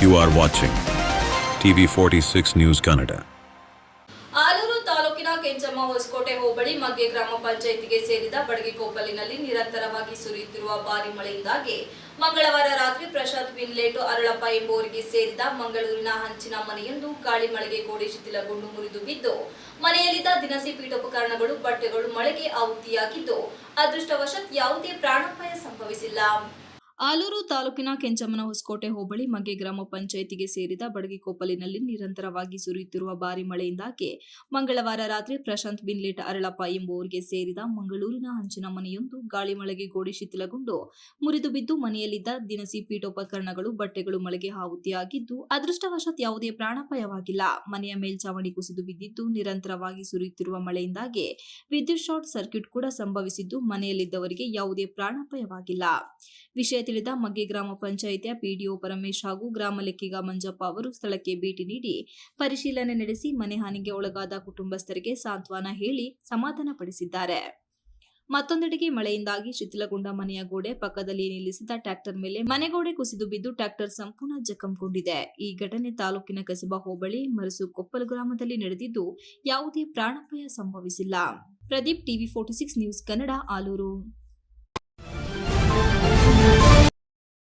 You are watching TV 46 News Kannada. Aluru ತಾಲೂಕಿನ ಕೆಂಚಮ್ಮ ಹೊಸಕೋಟೆ ಹೋಬಳಿ ಮಗ್ಗೆ ಗ್ರಾಮ ಪಂಚಾಯಿತಿಗೆ ಸೇರಿದ ಬಡಗಿಕೊಪ್ಪಲಿನಲ್ಲಿ ನಿರಂತರವಾಗಿ ಸುರಿಯುತ್ತಿರುವ ಭಾರಿ ಮಳೆಯಿಂದಾಗಿ ಮಂಗಳವಾರ ರಾತ್ರಿ ಪ್ರಶಾಂತ್ ವಿನ್ಲೇಟು ಅರಳಪ್ಪ ಎಂಬುವರಿಗೆ ಸೇರಿದ ಮಂಗಳೂರಿನ ಹಂಚಿನ ಮನೆಯೊಂದು ಗಾಳಿ ಮಳೆಗೆ ಗೋಡೆ ಶಿಥಿಲಗೊಂಡು ಮುರಿದು ಬಿದ್ದು, ಮನೆಯಲ್ಲಿದ್ದ ದಿನಸಿ ಪೀಠೋಪಕರಣಗಳು, ಬಟ್ಟೆಗಳು ಮಳೆಗೆ ಆಹುತಿಯಾಗಿದ್ದು, ಅದೃಷ್ಟವಶಾತ್ ಯಾವುದೇ ಪ್ರಾಣಾಪಾಯ ಸಂಭವಿಸಿಲ್ಲ ಆಲೂರು ತಾಲೂಕಿನ ಕೆಂಚಮ್ಮನ ಹೊಸಕೋಟೆ ಹೋಬಳಿ ಮಗೆ ಗ್ರಾಮ ಪಂಚಾಯಿತಿಗೆ ಸೇರಿದ ಬಡಗಿಕೊಪ್ಪಲಿನಲ್ಲಿ ನಿರಂತರವಾಗಿ ಸುರಿಯುತ್ತಿರುವ ಭಾರಿ ಮಳೆಯಿಂದಾಗಿ ಮಂಗಳವಾರ ರಾತ್ರಿ ಪ್ರಶಾಂತ್ ಬಿನ್ಲೇಟ್ ಅರಳಪ್ಪ ಎಂಬುವರಿಗೆ ಸೇರಿದ ಮಂಗಳೂರಿನ ಹಂಚಿನ ಮನೆಯೊಂದು ಗಾಳಿ ಮಳೆಗೆ ಗೋಡೆ ಶಿಥಿಲಗೊಂಡು ಮುರಿದು ಬಿದ್ದು ಮನೆಯಲ್ಲಿದ್ದ ದಿನಸಿ ಪೀಠೋಪಕರಣಗಳು, ಬಟ್ಟೆಗಳು ಮಳೆಗೆ ಆಹುತಿಯಾಗಿದ್ದು ಅದೃಷ್ಟವಶಾತ್ ಯಾವುದೇ ಪ್ರಾಣಾಪಾಯವಾಗಿಲ್ಲ. ಮನೆಯ ಮೇಲ್ಚಾವಣಿ ಕುಸಿದು ಬಿದ್ದಿದ್ದು ನಿರಂತರವಾಗಿ ಸುರಿಯುತ್ತಿರುವ ಮಳೆಯಿಂದಾಗಿ ವಿದ್ಯುತ್ ಶಾರ್ಟ್ ಸರ್ಕ್ಯೂಟ್ ಕೂಡ ಸಂಭವಿಸಿದ್ದು ಮನೆಯಲ್ಲಿದ್ದವರಿಗೆ ಯಾವುದೇ ಪ್ರಾಣಾಪಾಯವಾಗಿಲ್ಲ. ವಿಷಯ ತಿಳಿದ ಮಗ್ಗೆ ಗ್ರಾಮ ಪಂಚಾಯಿತಿಯ ಪಿಡಿಒ ಪರಮೇಶ್ ಹಾಗೂ ಗ್ರಾಮ ಲೆಕ್ಕಿಗ ಮಂಜಪ್ಪ ಅವರು ಸ್ಥಳಕ್ಕೆ ಭೇಟಿ ನೀಡಿ ಪರಿಶೀಲನೆ ನಡೆಸಿ ಮನೆ ಹಾನಿಗೆ ಒಳಗಾದ ಕುಟುಂಬಸ್ಥರಿಗೆ ಸಾಂತ್ವನ ಹೇಳಿ ಸಮಾಧಾನಪಡಿಸಿದ್ದಾರೆ ಮತ್ತೊಂದೆಡೆಗೆ ಮಳೆಯಿಂದಾಗಿ ಶಿಥಿಲಗೊಂಡ ಮನೆಯ ಗೋಡೆ ಪಕ್ಕದಲ್ಲಿ ನಿಲ್ಲಿಸಿದ ಟ್ರ್ಯಾಕ್ಟರ್ ಮೇಲೆ ಮನೆಗೋಡೆ ಕುಸಿದು ಬಿದ್ದು ಟ್ರ್ಯಾಕ್ಟರ್ ಸಂಪೂರ್ಣ ಜಖಂಗೊಂಡಿದೆ. ಈ ಘಟನೆ ತಾಲೂಕಿನ ಕಸಬಾ ಹೋಬಳಿ ಮರಸು ಕೊಪ್ಪಲು ಗ್ರಾಮದಲ್ಲಿ ನಡೆದಿದ್ದು ಯಾವುದೇ ಪ್ರಾಣಾಪಾಯ ಸಂಭವಿಸಿಲ್ಲ. Pradeep TV forty six news Kannada, Alur.